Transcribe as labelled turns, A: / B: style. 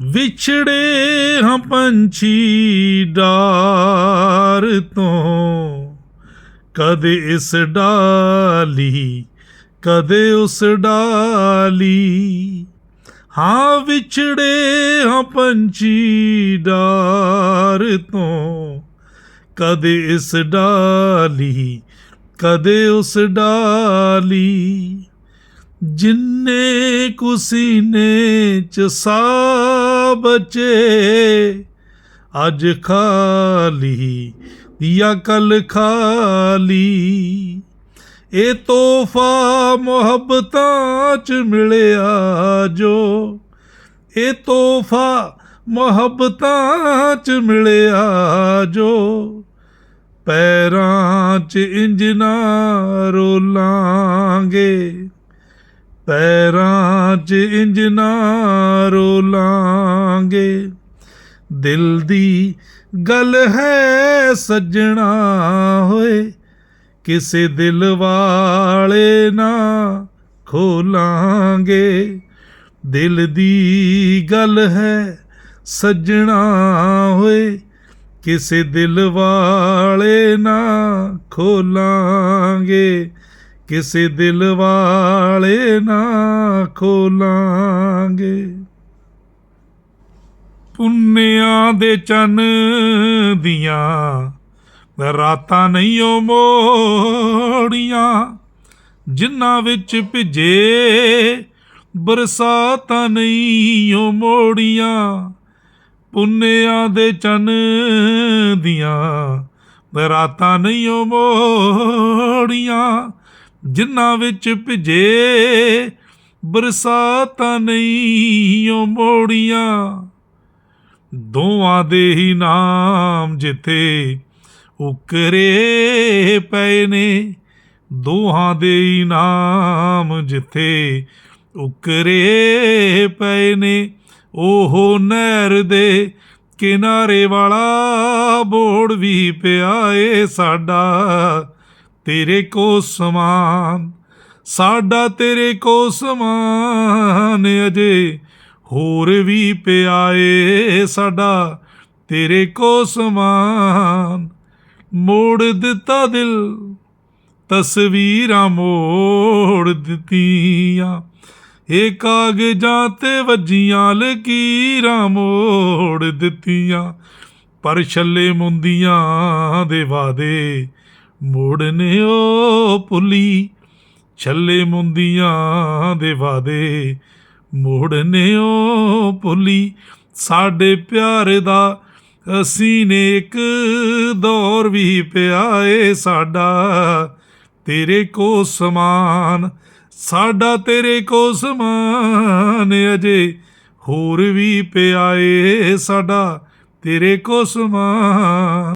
A: ਵਿਛੜੇ ਹਾਂ ਪੰਛੀ ਡਾਰ ਤੋਂ। ਕਦੇ ਇਸ ਡਾਲੀ, ਕਦੇ ਉਸ ਡਾਲੀ। ਹਾਂ ਵਿਛੜੇ ਹਾਂ ਪੰਛੀ ਡਾਰ ਤੋਂ। ਕਦੇ ਇਸ ਡਾਲੀ, ਕਦੇ ਉਸ ਡਾਲੀ। ਜਿੰਨੇ ਕੁਸੀਨੇ ਚ ਸਾ ਬਚੇ, ਅੱਜ ਖਾਲੀ ਜਾਂ ਕੱਲ ਖਾਲੀ। ਇਹ ਤੋਹਫਾ ਮੁਹੱਬਤਾਂ ਚ ਮਿਲਿਆ ਜੋ, ਇਹ ਤੋਹਫਾ ਮੁਹੱਬਤਾਂ ਚ ਮਿਲਿਆ ਜੋ, ਪੈਰਾਂ ਚ ਇੰਜਨਾ ਰੋਲਾਂਗੇ। ਪੈਰਾਂ 'ਚ ਇੰਜਨਾ ਰੋਲਾਂਗੇ। ਦਿਲ ਦੀ ਗੱਲ ਹੈ ਸੱਜਣਾ ਹੋਏ, ਕਿਸੇ ਦਿਲ ਵਾਲੇ ਨਾ ਖੋਲਾਂਗੇ। ਦਿਲ ਦੀ ਗੱਲ ਹੈ ਸੱਜਣਾ ਹੋਏ, ਕਿਸੇ ਦਿਲ ਵਾਲੇ ਨਾ ਖੋਲਾਂਗੇ। ਕਿਸੇ ਦਿਲ ਵਾਲੇ ਨਾ ਖੋਲਾਂਗੇ। ਪੁੰਨਿਆਂ ਦੇ ਚੰਨ ਦੀਆਂ ਰਾਤਾਂ ਨਹੀਂ ਓ ਮੋੜੀਆਂ, ਜਿਨ੍ਹਾਂ ਵਿੱਚ ਭਿੱਜੇ ਬਰਸਾਤਾਂ ਨਹੀਂ ਓ ਮੋੜੀਆਂ। ਪੁੰਨਿਆਂ ਦੇ ਚੰਨ ਦੀਆਂ ਰਾਤਾਂ ਨਹੀਂ ਓ ਮੋੜੀਆਂ। ਜਿਨ੍ਹਾਂ ਵਿੱਚ ਭਿਜੇ, ਬਰਸਾਤਾਂ ਨਹੀਂ ਓ ਮੋੜੀਆਂ। ਦੋਵਾਂ ਦੇ ਹੀ ਨਾਮ ਜਿੱਥੇ ਉਕਰੇ ਪਏ ਨੇ, ਦੋਹਾਂ ਦੇ ਹੀ ਨਾਮ ਜਿੱਥੇ ਉਕਰੇ ਪਏ ਨੇ। ਉਹ ਨਹਿਰ ਦੇ ਕਿਨਾਰੇ ਵਾਲਾ ਬੋੜ ਵੀ ਪਿਆ ਏ ਸਾਡਾ ਤੇਰੇ ਕੋ ਸਮਾਨ, ਸਾਡਾ ਤੇਰੇ ਕੋ ਸਮਾਨ ਅਜੇ ਹੋਰ ਵੀ ਪਿਆ ਏ ਸਾਡਾ ਤੇਰੇ ਕੋ ਸਮਾਨ। ਮੋੜ ਦਿੱਤਾ ਦਿਲ, ਤਸਵੀਰਾਂ ਮੋੜ ਦਿੱਤੀਆਂ, ਇਹ ਕਾਗਜ਼ਾਂ ਤੇ ਵੱਜੀਆਂ ਲਕੀਰਾਂ ਮੋੜ ਦਿੱਤੀਆਂ, ਪਰ ਛੱਲੇ ਮੁੰਦੀਆਂ ਦੇ ਵਾਦੇ ਮੋੜਨੇ ਓ ਪੁਲੀ, ਛੱਲੇ ਮੁੰਦੀਆਂ ਦੇ ਵਾਦੇ। ਮੋੜਨੇ ਓ ਪੁਲੀ, ਸਾਡੇ ਪਿਆਰ ਦਾ ਅਸੀਂ ਨੇ ਇੱਕ ਦੌਰ ਵੀ ਪਿਆ ਏ ਸਾਡਾ। ਤੇਰੇ ਕੋ ਸਮਾਨ, ਸਾਡਾ ਤੇਰੇ ਕੋ ਸਮਾਨ ਅਜੇ ਹੋਰ ਵੀ ਪਿਆ ਏ ਸਾਡਾ। ਤੇਰੇ ਕੋ ਸਮਾਨ।